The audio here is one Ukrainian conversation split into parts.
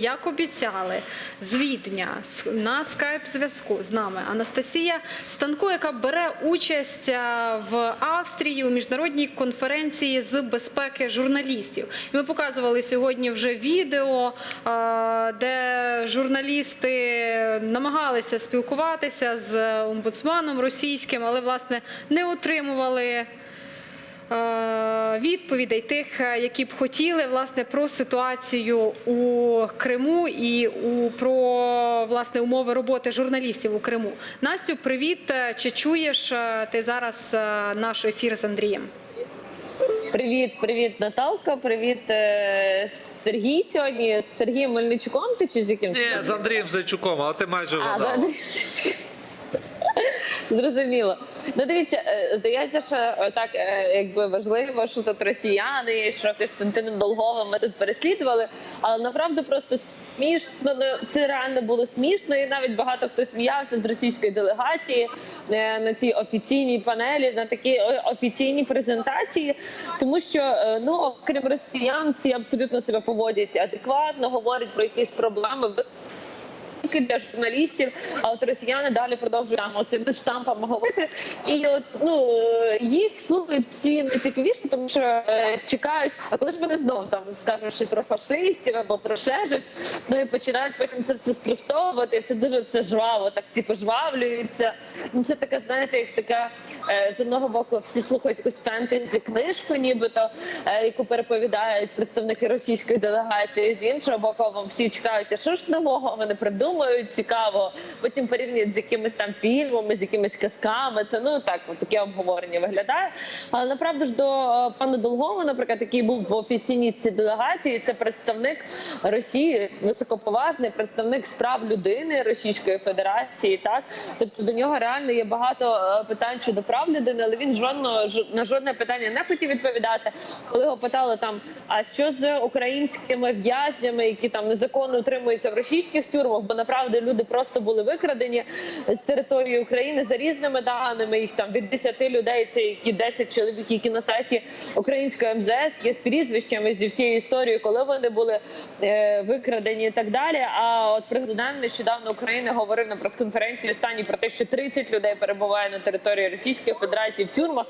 як обіцяли, з Відня на скайп зв'язку з нами Анастасія Станко, яка бере участь е, в Австрії у міжнародній конференції з безпеки журналістів. Ми показували сьогодні вже відео, е, де журналісти намагалися спілкуватися з омбудсманом російським, але власне не отримували е, відповідей тих, е, які б хотіли власне про ситуацію у Криму і у про власне умови роботи журналістів у Криму. Настю, привіт! Е, Чи чуєш е, ти зараз наш ефір з Андрієм? Привіт, привіт, Наталка. Привіт, Сергій. Сьогодні з Сергієм Мельничуком. Ти чи з яким? Ні, з Андрієм Зайчуком, але ти майже А, з Андрієм Сичуком. Зрозуміло. Ну дивіться, е, здається, що е, так е, якби важливо, що тут росіяни, що Костянтином Долговим ми тут переслідували. Але направду просто смішно. Ну це реально було смішно, і навіть багато хто сміявся з російської делегації на цій офіційній панелі, на такі е, офіційні презентації, тому що ну окрім росіян, всі абсолютно себе поводять адекватно, говорять про якісь проблеми тільки для журналістів, а от росіяни далі продовжують там оцими штампами говорити. І от ну їх слухають всі найцікавіше, тому що е, чекають, а коли ж вони знов там скажуть щось про фашистів або про ще щось, ну і починають потім це все спростовувати. Це дуже все жваво, так всі пожвавлюються. Ну це така, знаєте, як така е, з одного боку всі слухають якусь фентезі книжку, нібито е, яку переповідають представники російської делегації. З іншого боку, всі чекають, а що ж нового вони придумають цікаво. Потім порівнюють з якимись там фільмами, з якимись казками. Це ну так, таке обговорення виглядає. Але направду ж до е, пана Долгова, наприклад, який був в офіційній цій делегації, це представник Росії, високоповажний представник справ людини Російської Федерації. Так, тобто до нього реально є багато е, питань щодо прав людини, але він жодного на жодне питання не хотів відповідати. Коли його питали там, а що з українськими в'язнями, які там незаконно утримуються в російських тюрмах, бо направду люди просто були викрадені з території України за різними даними. Їх там від 10 людей, це які 10 чоловік, які на сайті української МЗС є з прізвищами зі всією історією, коли вони були е, викрадені і так далі. А от президент нещодавно України говорив на прес-конференції останній про те, що 30 людей перебуває на території Російської Федерації в тюрмах.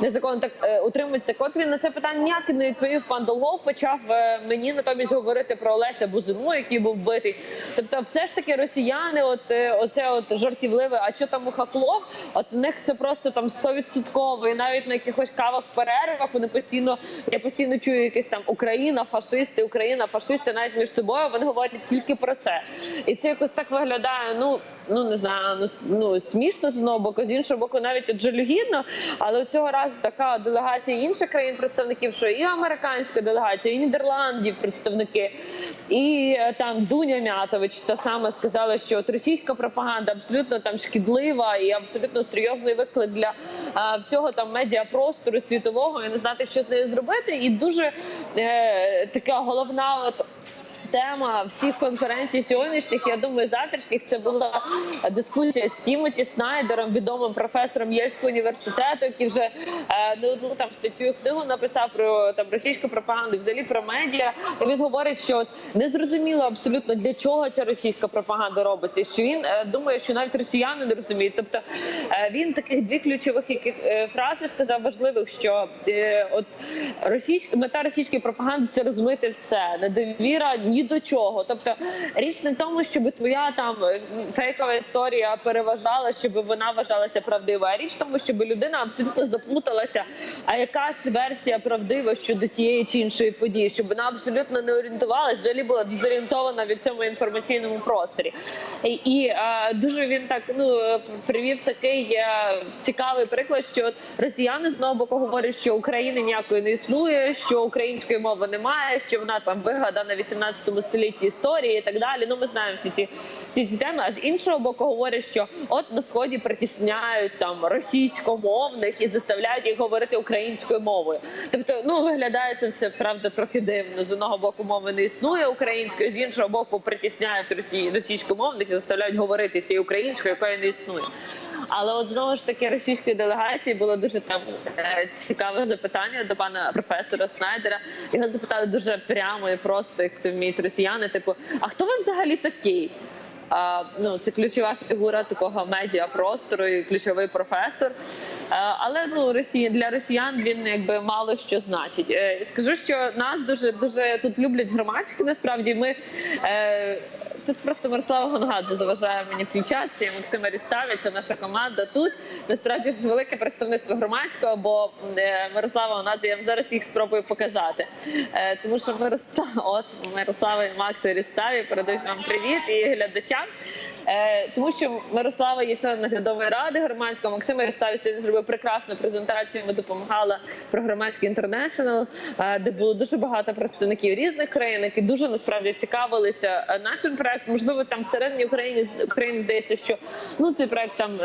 Незаконно так е, утримується. От він на це питання ніяк не відповів. Пан Долгов почав е, мені натомість говорити про Олеся Бузину, який був битий. Тобто, все ж таки росіяни, от е, оце от жартівливе, а що там у Хакло? От у них це просто там 100%, і навіть на якихось кавах перервах вони постійно я постійно чую якесь там Україна, фашисти, Україна, фашисти, навіть між собою вони говорять тільки про це. І це якось так виглядає. Ну ну не знаю, ну, ну смішно з одного боку, з іншого боку, навіть жалюгідно. Але цього разу така делегація інших країн представників, що і американська делегація, і Нідерландів представники, і е, там Дуня Мятович та саме сказала, що от російська пропаганда абсолютно там шкідлива і абсолютно серйозний виклик для а, всього там медіапростору світового і не знати, що з нею зробити. І дуже е, така головна от. Тема всіх конференцій сьогоднішніх, я думаю, завтрашніх це була дискусія з Тімоті Снайдером, відомим професором Єльського університету, який вже е, не одну там статтю книгу написав про там російську пропаганду, взагалі про медіа. І він говорить, що не зрозуміло абсолютно для чого ця російська пропаганда робиться. Що він е, думає, що навіть росіяни не розуміють. Тобто е, він таких дві ключових яких фрази сказав важливих, що от російська мета російської пропаганди це розмити все, недовіра ні до чого. Тобто річ не в тому, щоб твоя там фейкова історія переважала, щоб вона вважалася правдивою, а річ в тому, щоб людина абсолютно заплуталася. А яка ж версія правдива щодо тієї чи іншої події, щоб вона абсолютно не орієнтувалася, взагалі була дезорієнтована від цьому інформаційному просторі. І, і а, дуже він так ну привів такий а, цікавий приклад, що от росіяни знову боку говорять, що України ніякої не існує, що української мови немає, що вона там вигадана 18 19 столітті історії і так далі. Ну ми знаємо всі ці всі ці теми. А з іншого боку, говорять, що от на сході притісняють там російськомовних і заставляють їх говорити українською мовою. Тобто, ну виглядає це все правда трохи дивно. З одного боку, мови не існує українською, з іншого боку, притісняють російськомовних і заставляють говорити цією українською, якої не існує. Але от знову ж таки російської делегації було дуже там е, цікаве запитання до пана професора Снайдера. Його запитали дуже прямо і просто, як це вміють росіяни. Типу, а хто ви взагалі такий? А, ну, це ключова фігура такого медіапростору і ключовий професор. А, але ну Росії для росіян він якби мало що значить. Е, скажу, що нас дуже дуже тут люблять громадські. Насправді ми. Е, Тут просто Мирослава Гонгадзе заважає мені включатися. і Максим Аріставі, це наша команда. Тут насправді це велике представництво громадського, бо е, Мирослава Гонгадзе, я вам зараз їх спробую показати. Е, Тому що Мирослава, от Мирослава і Макс Ріставі передають вам привіт і глядачам. Е, Тому що Мирослава є член наглядової ради громадського. Максим сьогодні зробив прекрасну презентацію. Ми допомагала про громадський інтернешнл, е, де було дуже багато представників різних країн, які дуже насправді цікавилися е, нашим проектом. Можливо, там всередині України України здається, що ну цей проект там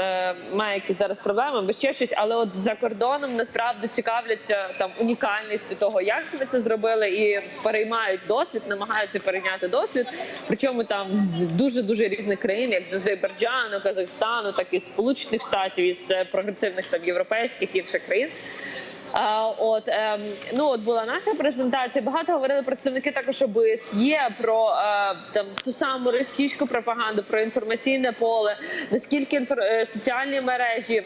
має якісь зараз проблеми, або ще щось, але от за кордоном насправді цікавляться там унікальністю того, як ми це зробили, і переймають досвід, намагаються перейняти досвід. Причому там з дуже дуже різних країн, як з Азербайджану, Казахстану, так і з Сполучених Штатів, із е, прогресивних там європейських інших країн. А, от ем, ну от була наша презентація. Багато говорили представники також ОБСЄ про е, там ту саму російську пропаганду, про інформаційне поле, наскільки інфор... е, соціальні мережі.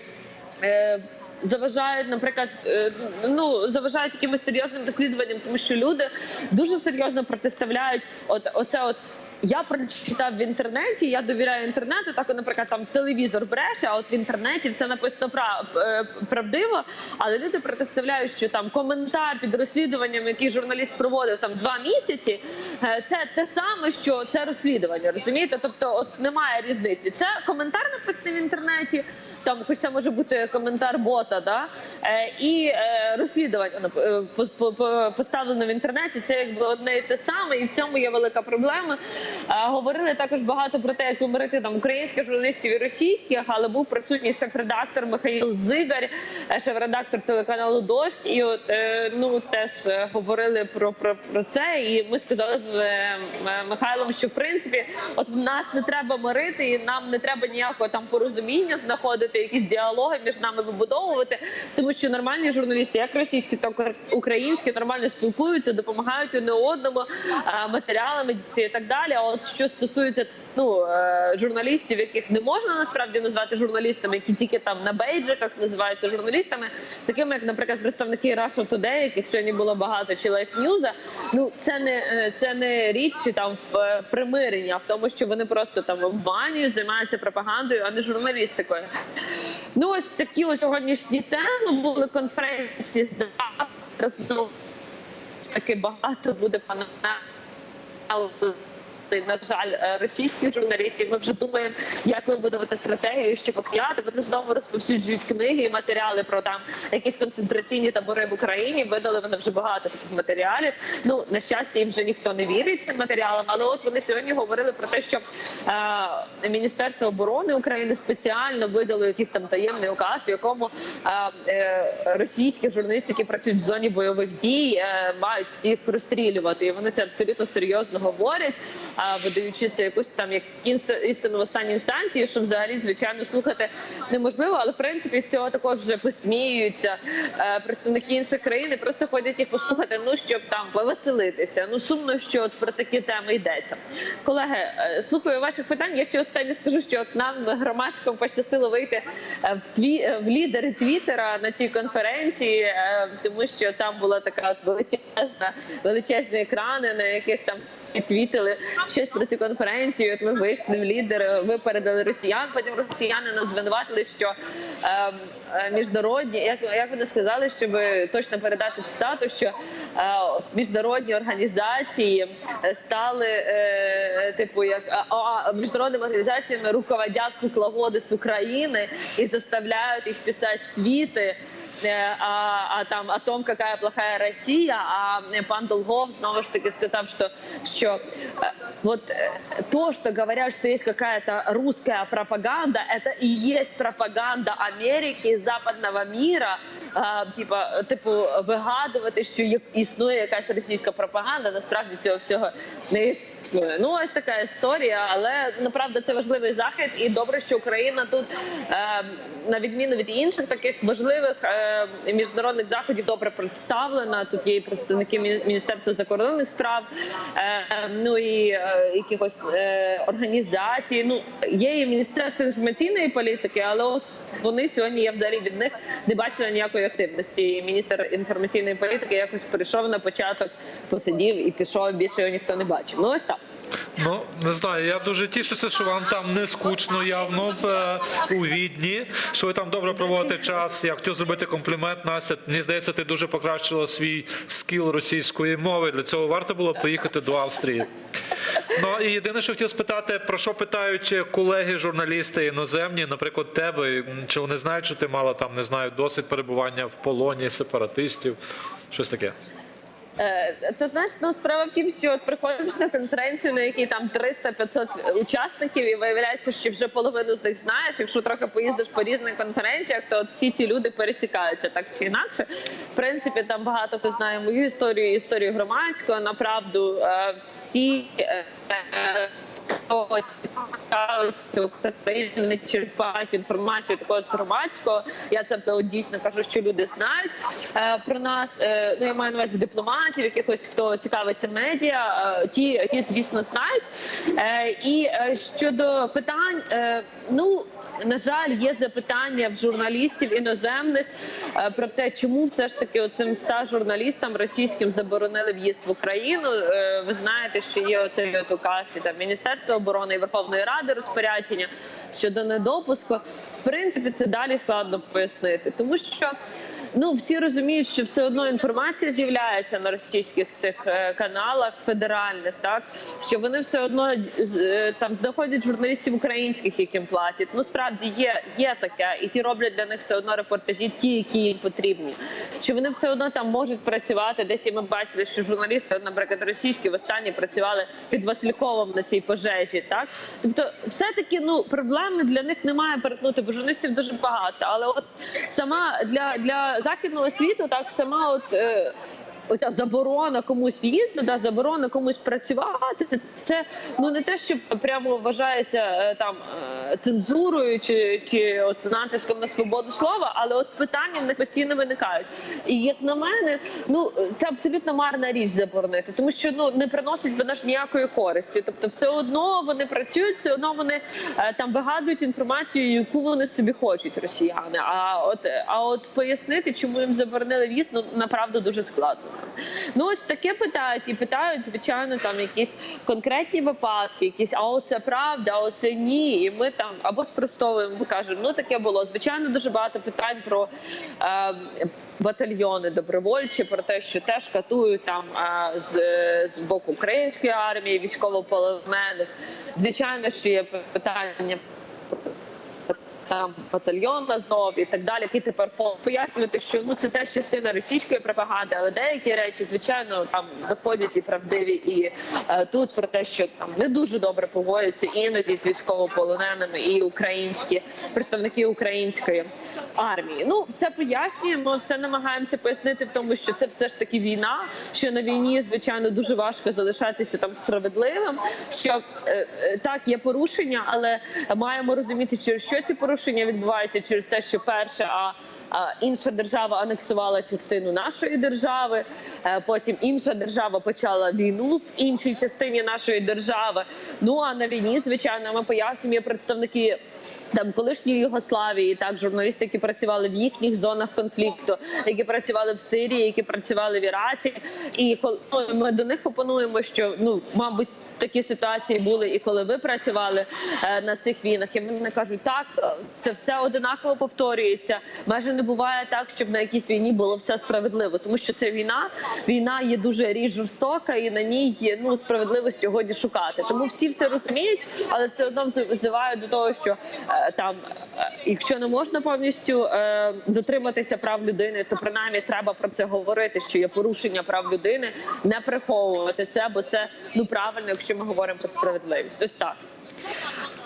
Е, Заважають, наприклад, е, ну заважають якимось серйозним розслідуванням, тому що люди дуже серйозно протиставляють от оце от. Я прочитав в інтернеті, я довіряю інтернету. Так, наприклад, там телевізор бреше, а от в інтернеті все написано е, правдиво. Але люди протиставляють, що там коментар під розслідуванням, який журналіст проводив там два місяці, е, це те саме, що це розслідування. Розумієте? Тобто, от немає різниці. Це коментар написаний в інтернеті. Там, хоч це може бути коментар бота, да е, і е, розслідування е, по- по- по- поставлено в інтернеті. Це якби одне і те саме, і в цьому є велика проблема. Е, говорили також багато про те, як вимирити там українських журналістів і російських, але був присутній шеф-редактор Михайло Зигарь, е, шеф-редактор телеканалу Дождь. І от е, ну теж е, говорили про, про, про це. І ми сказали з е, Михайлом, що в принципі, от в нас не треба мирити, і нам не треба ніякого там порозуміння знаходити, якісь діалоги між нами вибудовувати, тому що нормальні журналісти, як російські, так українські, нормально спілкуються, допомагають одне одному е, матеріалами і так далі. А от що стосується ну е, журналістів, яких не можна насправді назвати журналістами, які тільки там на бейджиках називаються журналістами, такими як, наприклад, представники Russia Today, яких сьогодні було багато, чи Life News, ну це не е, це не річ там в примиренні, а в тому, що вони просто там обманюють, займаються пропагандою, а не журналістикою. Ну ось такі ось сьогоднішні теми були конференції завтра знову таки багато буде пана. На жаль, е, російських журналістів ми вже думаємо, як вибудувати стратегію, щоб покляти. Вони знову розповсюджують книги і матеріали про там якісь концентраційні табори в Україні. Видали вони вже багато таких матеріалів. Ну на щастя, їм вже ніхто не вірить цим матеріалам. Але от вони сьогодні говорили про те, що е, Міністерство оборони України спеціально видало якийсь там таємний указ, в якому е, е, російські журналісти, які працюють в зоні бойових дій, е, мають всіх розстрілювати. І вони це абсолютно серйозно говорять, видаючи це якусь там як істину в останній інстанції, що взагалі звичайно слухати неможливо. Але в принципі з цього також вже посміюються е, представники інших країн, просто ходять їх послухати. Ну щоб там повеселитися. Ну сумно, що от про такі теми йдеться. Колеги, е, слухаю ваших питань. Я ще останнє скажу, що от нам громадському пощастило вийти е, в тві в лідери Твіттера на цій конференції, тому що там була така от величезна, величезні екрани, на яких там всі твітили щось про цю конференцію. От ми вийшли в лідер, випередили росіян. Потім росіяни нас звинуватили, що е, е, міжнародні, як, як вони сказали, щоб точно передати цитату, що е, міжнародні організації е, стали е, типу як а, міжнародними організаціями руководять кукловоди з України і заставляють їх писати твіти. Е, А, а там о том, какая плохая Россия, а пан Долгов знову ж таки сказав, що, що е, вот е, то, что говорят, что есть какая-то русская пропаганда, это и есть пропаганда Америки и западного мира, типа, типу, вигадувати, що існує якась російська пропаганда. Насправді цього всього не існує. Ну ось така історія, але направда це важливий захід, і добре, що Україна тут, е, на відміну від інших таких важливих е, міжнародних заходів, добре представлена. Тут є і представники міністерства закордонних справ, е, ну і якихось організацій. Ну є і міністерство інформаційної політики, але от вони сьогодні я взагалі від них не бачила ніякої активності. І міністр інформаційної політики якось прийшов на початок, посидів і пішов. Більше його ніхто не бачив. Ну ось так. Ну не знаю. Я дуже тішуся, що вам там не скучно явно в е, у відні. Що ви там добре проводите час. Я хотів зробити комплімент. Настя. Мені здається, ти дуже покращила свій скіл російської мови. Для цього варто було поїхати до Австрії. Ну і єдине, що хотів спитати, про що питають колеги, журналісти іноземні, наприклад, тебе, чи вони знають, що ти мала там, не знаю, досвід перебування в полоні сепаратистів, щось таке. Е, Ти знаєш, ну справа в тім, що приходиш на конференцію, на якій там 300-500 учасників, і виявляється, що вже половину з них знаєш. Якщо трохи поїздиш по різних конференціях, то от всі ці люди пересікаються так чи інакше. В принципі, там багато хто знає мою історію, історію громадського. Направду е, всі. Хто цікавиться Україною, не черпають інформацію такого громадського. Я це от дійсно кажу, що люди знають е, про нас. Е, ну я маю на увазі дипломатів, якихось хто цікавиться медіа. Е, ті, ті, звісно, знають. І щодо питань, ну. На жаль, є запитання в журналістів іноземних е, про те, чому все ж таки оцим ста журналістам російським заборонили в'їзд в Україну. Е, Ви знаєте, що є оцей от указ і там Міністерства оборони і Верховної Ради розпорядження щодо недопуску. В принципі, це далі складно пояснити, тому що. Ну, всі розуміють, що все одно інформація з'являється на російських цих е, каналах федеральних, так що вони все одно з- е, там знаходять журналістів українських, яким платять. Ну справді є, є таке, і ті роблять для них все одно репортажі, ті, які їм потрібні. Що вони все одно там можуть працювати. Десь і ми бачили, що журналісти, наприклад, російські востаннє працювали під Васильковим на цій пожежі. Так, тобто, все таки ну проблеми для них немає перетнути, бо журналістів дуже багато. Але от сама для, для західного світу, так сама от. Оця заборона комусь в'їзду, да, заборона комусь працювати. Це ну не те, що прямо вважається е, там е, цензурою чи, чи от натиском на свободу слова, але от питання в них постійно виникають. І як на мене, ну це абсолютно марна річ заборонити, тому що ну не приносить вона ж ніякої користі. Тобто, все одно вони працюють, все одно вони е, там вигадують інформацію, яку вони собі хочуть, росіяни. А от а от пояснити, чому їм заборонили в'їзд, ну направду дуже складно. Ну ось таке питають і питають, звичайно, там якісь конкретні випадки, якісь а оце правда, а оце ні. І ми там або спростовуємо, кажемо, ну таке було. Звичайно, дуже багато питань про е, батальйони добровольчі, про те, що теж катують там е, з, з боку української армії, військовополонених. Звичайно, що є питання там батальйон Азов і так далі, які тепер пояснювати, що ну це теж частина російської пропаганди, але деякі речі, звичайно, там доходять і правдиві, і е, тут про те, що там не дуже добре поводяться іноді з військовополоненими і українські представники української армії. Ну все пояснюємо, все намагаємося пояснити в тому, що це все ж таки війна. Що на війні, звичайно, дуже важко залишатися там справедливим. Що е, е, так є порушення, але маємо розуміти, через що ці порушення відбуваються через те, що перше, а а інша держава анексувала частину нашої держави. е, Потім інша держава почала війну в іншій частині нашої держави. Ну а на війні, звичайно, ми пояснюємо представники. Там колишньої Югославії, так журналісти, які працювали в їхніх зонах конфлікту, які працювали в Сирії, які працювали в Іраці, і коли ми до них пропонуємо, що ну мабуть такі ситуації були і коли ви працювали е, на цих війнах. І вони кажуть, так е, це все одинаково повторюється. Майже не буває так, щоб на якійсь війні було все справедливо, тому що це війна. Війна є дуже річ жорстока, і на ній є ну справедливості годі шукати. Тому всі все розуміють, але все одно взив- взивають до того, що е, там, е, якщо не можна повністю е, дотриматися прав людини, то принаймні треба про це говорити. Що є порушення прав людини, не приховувати це, бо це ну правильно, якщо ми говоримо про справедливість. Ось так.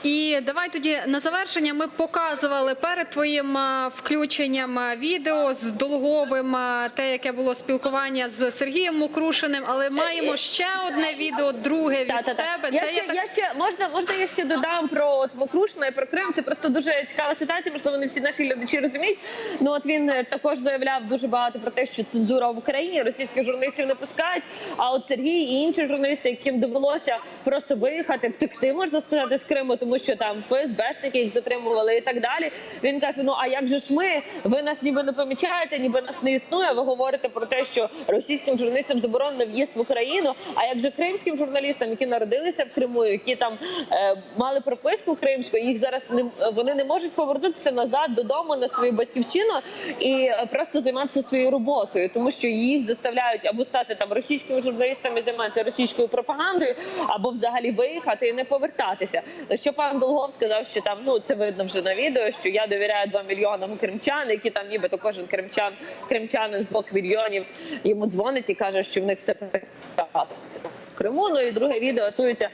І давай тоді на завершення ми показували перед твоїм включенням відео з Долговим, те, яке було спілкування з Сергієм Мукрушиним, але маємо ще одне відео, друге від Та, та, та. тебе. Я Це ще, я так я ще можна, можна я ще додам про от Мокрушина і про Крим. Це просто дуже цікава ситуація. Можливо, не всі наші глядачі розуміють. Ну от він е, також заявляв дуже багато про те, що цензура в Україні російських журналістів не пускають. А от Сергій і інші журналісти, яким довелося просто виїхати, втекти, можна сказати, з Криму, тому що там ФСБшники їх затримували і так далі. Він каже: Ну а як же ж ми? Ви нас ніби не помічаєте, ніби нас не існує. Ви говорите про те, що російським журналістам заборонено в'їзд в Україну. А як же кримським журналістам, які народилися в Криму, які там е, мали прописку кримську, їх зараз не вони не можуть повернутися назад додому на свою батьківщину і е, просто займатися своєю роботою, тому що їх заставляють або стати там російськими журналістами, займатися російською пропагандою, або взагалі виїхати і не повертатися. Що пан Долгов сказав, що там ну це видно вже на відео, що я довіряю 2 мільйонам кримчан, які там нібито кожен кримчан, кримчанин з двох мільйонів йому дзвонить і каже, що в них все прекрасно з Криму. Ну і друге відео стосується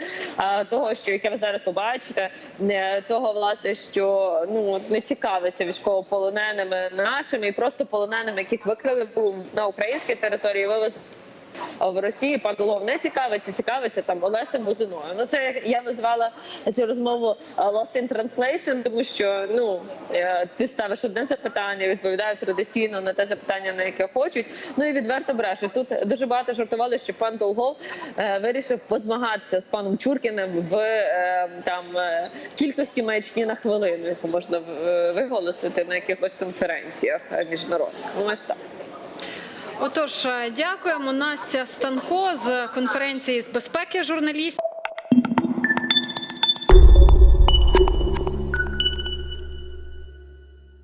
того, що яке ви зараз побачите, е, того власне, що ну не цікавиться військовополоненими нашими і просто полоненими, яких викрили на українській території. Вивезли в Росії пан Голов не цікавиться, цікавиться там Олесем Бузиною. Ну це я назвала цю розмову е, Lost in Translation, тому що ну е, ти ставиш одне запитання, відповідають традиційно на те запитання, на яке хочуть. Ну і відверто брешуть. Тут дуже багато жартували, що пан Долгов е, вирішив позмагатися з паном Чуркіним в там кількості маячні на хвилину, яку можна виголосити на якихось конференціях міжнародних. Ну ось так. Отож, е, дякуємо Настя Станко з конференції з безпеки журналістів.